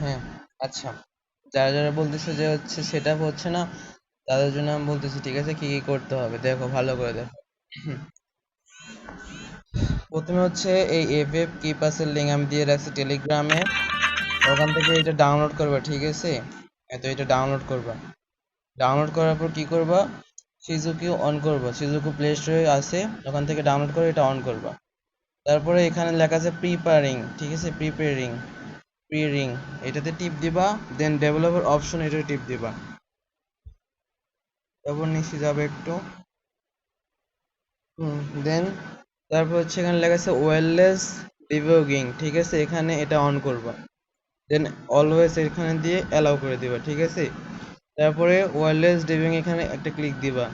হ্যাঁ আচ্ছা। যারা যারা বলতেছে যে হচ্ছে সেট আপ হচ্ছে না, তাদের জন্য আমি বলতেছি, ঠিক আছে, কি কি করতে হবে? দেখো, ভালো করে দেখো। প্রথমে হচ্ছে এই এফ এফ কি পাসের লিঙ্ক আমি দিয়ে রাখছি টেলিগ্রামে ওখান থেকে এটা ডাউনলোড করবা, ঠিক আছে? এত এটা ডাউনলোড করবা। ডাউনলোড করার পর কি করবা? সিজুকি অন করবা। সিজুকু প্লে স্টোরে আছে, ওখান থেকে ডাউনলোড করে এটা অন করবা। তারপরে এখানে লেখা আছে প্রিপারিং ঠিক আছে? প্রিপেয়ারিং প্রিরিং এটাতে টিপ দিবা দেন ডেভেলপার অপশন এটাতে টিপ দিবা। তারপর নিচে যাবে একটু। দেন তারপর হচ্ছে এখানে লেখা আছে ওয়্যারলেস ডিবাগিং ঠিক আছে? এখানে এটা অন করবা। দেন অলওয়েজ এখানে দিয়ে অ্যালাউ করে দিবা, ঠিক আছে? তারপরে ওয়্যারলেস ডিবিং এখানে একটা ক্লিক দিবা।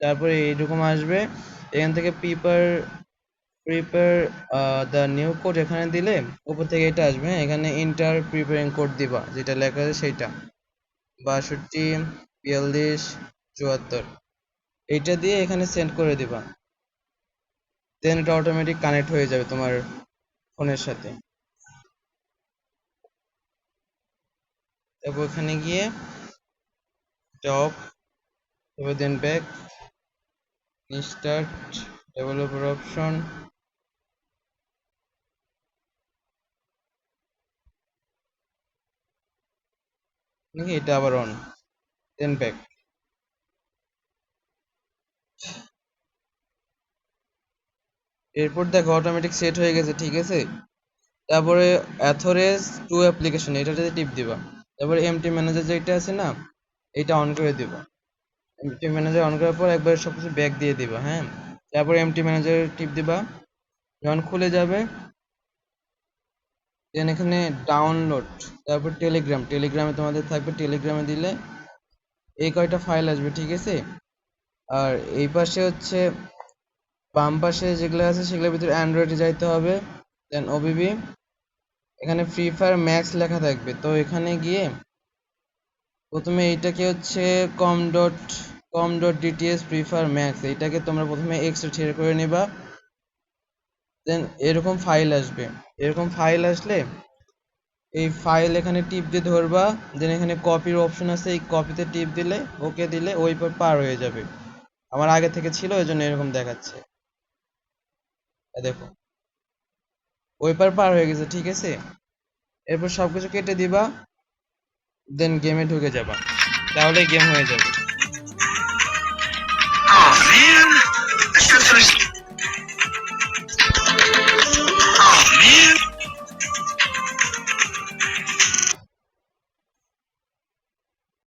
তারপরে এইরকম আসবে। এখান থেকে pepper prepare the new code এখানে দিলে উপর থেকে এটা আসবে হ্যাঁ? এখানে ইন্টার প্রিপেয়ারিং কোড দিবা, যেটা লেখা আছে সেইটা বাষট্টি, বিয়াল্লিশ, চুয়াত্তর। এইটা দিয়ে এখানে সেন্ড করে দিবা। দেন এটা অটোমেটিক কানেক্ট হয়ে যাবে তোমার ফোনের সাথে। তারপর ওখানে গিয়ে টপ তারপর then back start developer option নাকি এটা আবার অন দেন ব্যাক এরপর দেখো অটোমেটিক সেট হয়ে গেছে, ঠিক আছে? তারপরে অ্যাথোরেজ টু অ্যাপ্লিকেশন এটাতে টিপ দিবা। তারপরে এমটি ম্যানেজার যেটা আছে না, এটা অন করে দিবা। এমটি ম্যানেজার অন করার পর একবার সবকিছু ব্যাক দিয়ে দিবা হ্যাঁ? তারপরে এমটি ম্যানেজার টিপ দিবা। যখন খুলে যাবে দেন এখানে ডাউনলোড তারপর টেলিগ্রাম টেলিগ্রামে তোমাদের থাকবে টেলিগ্রামে দিলে এই কয়টা ফাইল আসবে, ঠিক আছে? আর এই পাশে হচ্ছে, বাম পাশে যেগুলো আছে সেগুলোর ভিতরে অ্যান্ড্রয়েডে যাইতে হবে দেন ওবিবি এখানে ফ্রি ফায়ার ম্যাক্স লেখা থাকবে। তো এখানে গিয়ে প্রথমে এইটাকে হচ্ছে com dot com dot DTS Free Fire Max এইটাকে তোমরা প্রথমে এক্সট্রা করে নিবা। দেন এরকম ফাইল আসবে। এরকম ফাইল আসলে এই ফাইল এখানে টিপ দিয়ে ধরবা দেন এখানে কপির অপশন আছে, এই কপিতে টিপ দিলে ওকে দিলে ওই পর পার হয়ে যাবে। আমার আগে থেকে ছিল ওই জন্য এরকম দেখাচ্ছে। দেখো, ওই পার পার হয়ে গেছে, ঠিক আছে? এরপর সবকিছু কেটে দিবা দেন গেমে ঢুকে যাবা। তাহলেই গেম হয়ে যাবে।